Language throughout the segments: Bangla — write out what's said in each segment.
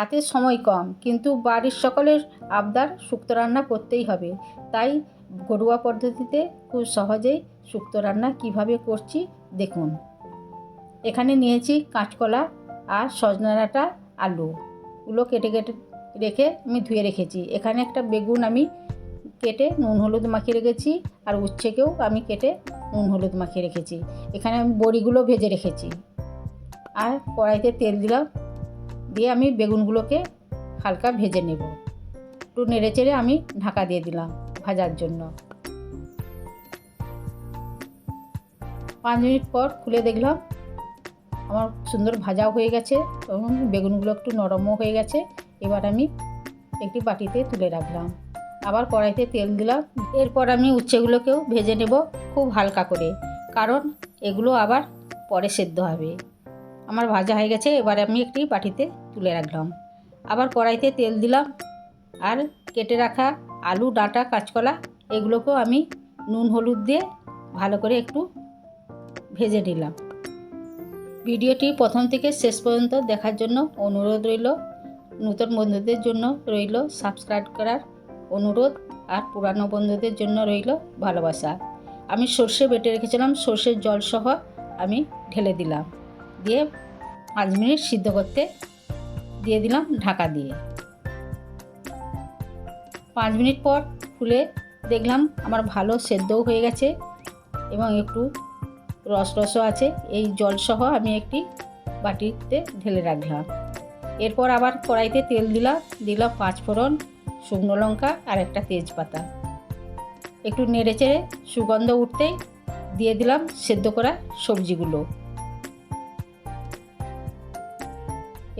হাতে সময় কম। কিন্তু বাড়ির সকলের আবদার শুক্তো রান্না করতেই হবে। তাই ঘরোয়া পদ্ধতিতে খুব সহজেই শুক্তো রান্না কীভাবে করছি দেখুন। এখানে নিয়েছি কাঁচকলা আর সজনা ডাঁটা আলু। গুলো কেটে কেটে রেখে আমি ধুয়ে রেখেছি। এখানে একটা বেগুন আমি কেটে নুন হলুদ মাখিয়ে রেখেছি আর উচ্ছেকেও আমি কেটে নুন হলুদ মাখিয়ে রেখেছি। এখানে আমি বড়িগুলো ভেজে রেখেছি। আর কড়াইতে তেল দিলাম। দিয়ে আমি বেগুনগুলোকে হালকা ভেজে নেব। একটু নেড়ে চেড়ে আমি ঢাকা দিয়ে দিলাম ভাজার জন্য। পাঁচ মিনিট পর খুলে দেখলাম আমার সুন্দর ভাজাও হয়ে গেছে এবং বেগুনগুলো একটু নরমও হয়ে গেছে। এবার আমি একটি বাটিতে তুলে রাখলাম। আবার কড়াইতে তেল দিলাম। এরপর আমি উচ্ছেগুলোকেও ভেজে নেব খুব হালকা করে। কারণ এগুলো আবার পরে সেদ্ধ হবে। আমার ভাজা হয়ে গেছে, এবার আমি একটি বাটিতে তুলে রাখলাম। আবার কড়াইতে তেল দিলাম আর কেটে রাখা আলু, ডাঁটা, কাঁচকলা এগুলোকেও আমি নুন, হলুদ দিয়ে ভালো করে একটু ভেজে নিলাম। ভিডিওটি প্রথম থেকে শেষ পর্যন্ত দেখার জন্য অনুরোধ রইল। নতুন বন্ধুদের জন্য রইল সাবস্ক্রাইব করার অনুরোধ আর পুরানো বন্ধুদের জন্য রইল ভালোবাসা। আমি সর্ষে বেটে রেখেছিলাম, সর্ষের জলসহ আমি ঢেলে দিলাম। দিয়ে পাঁচ মিনিট সিদ্ধ করতে দিয়ে দিলাম ঢাকা দিয়ে। পাঁচ মিনিট পর খুলে দেখলাম আমার ভালো সেদ্ধও হয়ে গেছে এবং একটু রস রসও আছে। এই জলসহ আমি একটি বাটিতে ঢেলে রাখলাম। এরপর আবার কড়াইতে তেল দিলাম দিলাম পাঁচ ফোড়ন শুকনো লঙ্কা আর একটা তেজপাতা। একটু নেড়ে চেড়ে সুগন্ধ উঠতেই দিয়ে দিলাম সেদ্ধ করা সবজিগুলো।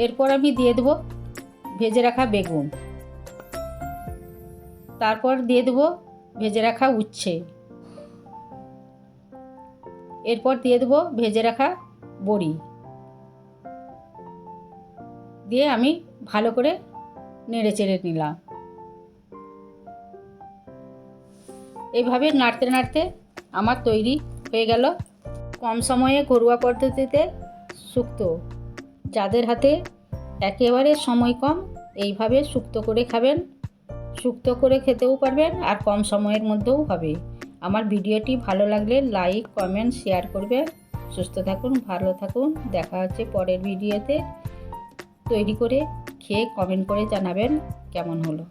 এরপর আমি দিয়ে দেবো ভেজে রাখা বেগুন। তারপর দিয়ে দেবো ভেজে রাখা উচ্ছে। এরপর দিয়ে দেবো ভেজে রাখা বড়ি। দিয়ে আমি ভালো করে নেড়ে চেড়ে নিলাম। এইভাবে নাড়তে নাড়তে আমার তৈরি হয়ে গেল। কম সময়ে ঘরোয়া পদ্ধতিতে শুক্তো। যাদের হাতে একেবারে সময় কম, এইভাবে সুক্ত করে খাবেন। সুক্ত করে খেতেও পারবেন আর কম সময়ের মধ্যেও হবে। আমার ভিডিওটি ভালো লাগলে লাইক, কমেন্ট, শেয়ার করবেন সুস্থ থাকুন, ভালো থাকুন। দেখা হচ্ছে পরের ভিডিওতে। তৈরি করে খেয়ে কমেন্ট করে জানাবেন কেমন হলো।